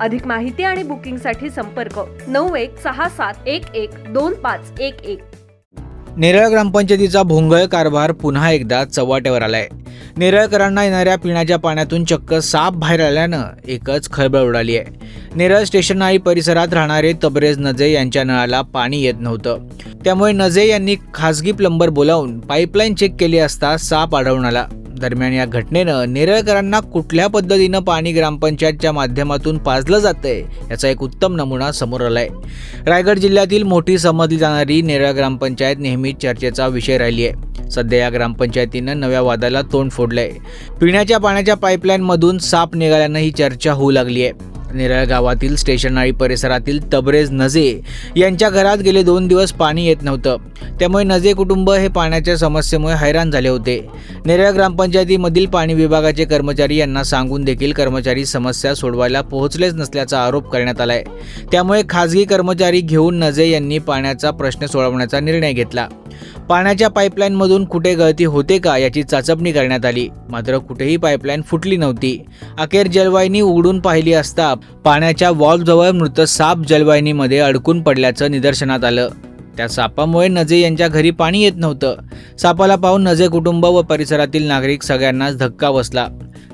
अधिक माहिती आणि बुकिंगसाठी संपर्क नऊ एक सहा सात एक एक दोन पाच एक एक. नेरळ ग्रामपंचायतीचा भोंगळ कारभार पुन्हा एकदा चव्हाट्यावर आलाय. नेरळकरांना येणाऱ्या पिण्याच्या पाण्यातून चक्क साप बाहेर आल्यानं एकच खळबळ उडाली आहे. नेरळ स्टेशन आई परिसरात राहणारे तबरेज नजे यांच्या नळाला पाणी येत नव्हतं. त्यामुळे नजे यांनी खासगी प्लंबर बोलावून पाईपलाईन चेक केली असता साप आढळून आला. दरम्यान या घटनेनं नेरळकरांना कुठल्या पद्धतीनं पाणी ग्रामपंचायतच्या माध्यमातून पाजलं जातंय याचा एक उत्तम नमुना समोर आलाय. रायगड जिल्ह्यातील मोठी समजली जाणारी नेरळ ग्रामपंचायत नेहमीच चर्चेचा विषय राहिली आहे सध्या या ग्रामपंचायतीनं नव्या वादाला तोंड फोडलंय. पिण्याच्या पाण्याच्या पाईपलाईनमधून साप निघाल्यानं ही चर्चा होऊ लागली आहे नेरळ गावातील स्टेशनरी परिसरातील तबरेज नजे यांच्या घरात गेले दोन दिवस पाणी येत नव्हतं. त्यामुळे नजे कुटुंब हे पाण्याच्या समस्येमुळे हैराण झाले होते. नेरळ ग्रामपंचायतीमधील पाणी विभागाचे कर्मचारी यांना सांगून देखील कर्मचारी समस्या सोडवायला पोहोचलेच नसल्याचा आरोप करण्यात आलाय. त्यामुळे खासगी कर्मचारी घेऊन नजे यांनी पाण्याचा प्रश्न सोडवण्याचा निर्णय घेतला. पाण्याच्या पाईपलाईनमधून कुठे गळती होते का याची चाचपणी करण्यात आली. मात्र कुठेही पाईपलाईन फुटली नव्हती. अखेर जलवाहिनी उघडून पाहिली असता पाण्याच्या वॉल्वजवळ मृत साप जलवाहिनीमध्ये अडकून पडल्याचं निदर्शनात आलं. त्या सापामुळे नजे यांच्या घरी पाणी येत नव्हतं. सापाला पाहून नजे कुटुंब व परिसरातील नागरिक सगळ्यांनाच धक्का बसला.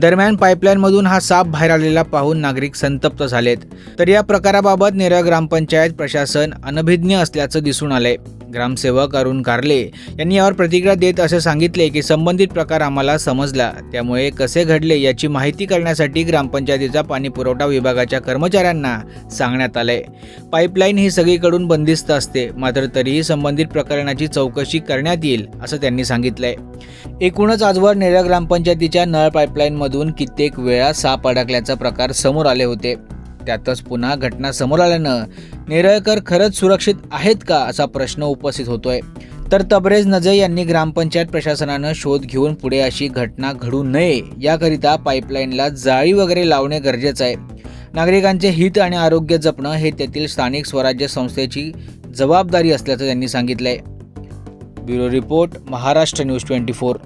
दरम्यान पाईपलाईनमधून हा साप बाहेर आलेला पाहून नागरिक संतप्त झालेत. तर या प्रकाराबाबत नेरळ ग्रामपंचायत प्रशासन अनभिज्ञ असल्याचं दिसून आलंय. ग्रामसेवक अरुण कारले यांनी यावर प्रतिक्रिया देत असे सांगितले की संबंधित प्रकार आम्हाला समजला. त्यामुळे कसे घडले याची माहिती करण्यासाठी ग्रामपंचायतीचा पाणी पुरवठा विभागाच्या कर्मचाऱ्यांना सांगण्यात आलंय. पाईपलाईन ही सगळीकडून बंदिस्त असते मात्र तरीही संबंधित प्रकरणाची चौकशी करण्यात येईल असं त्यांनी सांगितलंय. एकूणच आजवर नेरळ ग्रामपंचायतीच्या नळ मधून कित्येक वेळा साप अडकल्याचा प्रकार समोर आले होते. त्यातच पुन्हा घटना समोर आल्यानं नेरळकर खरंच सुरक्षित आहेत का असा प्रश्न उपस्थित होतोय. तर तबरेज नजे यांनी ग्रामपंचायत प्रशासनानं शोध घेऊन पुढे अशी घटना घडू नये याकरिता पाईपलाईनला जाळी वगैरे लावणे गरजेचं आहे. नागरिकांचे हित आणि आरोग्य जपणं हे तेथील स्थानिक स्वराज्य संस्थेची जबाबदारी असल्याचं त्यांनी सांगितलंय. Bureau report Maharashtra news twenty four.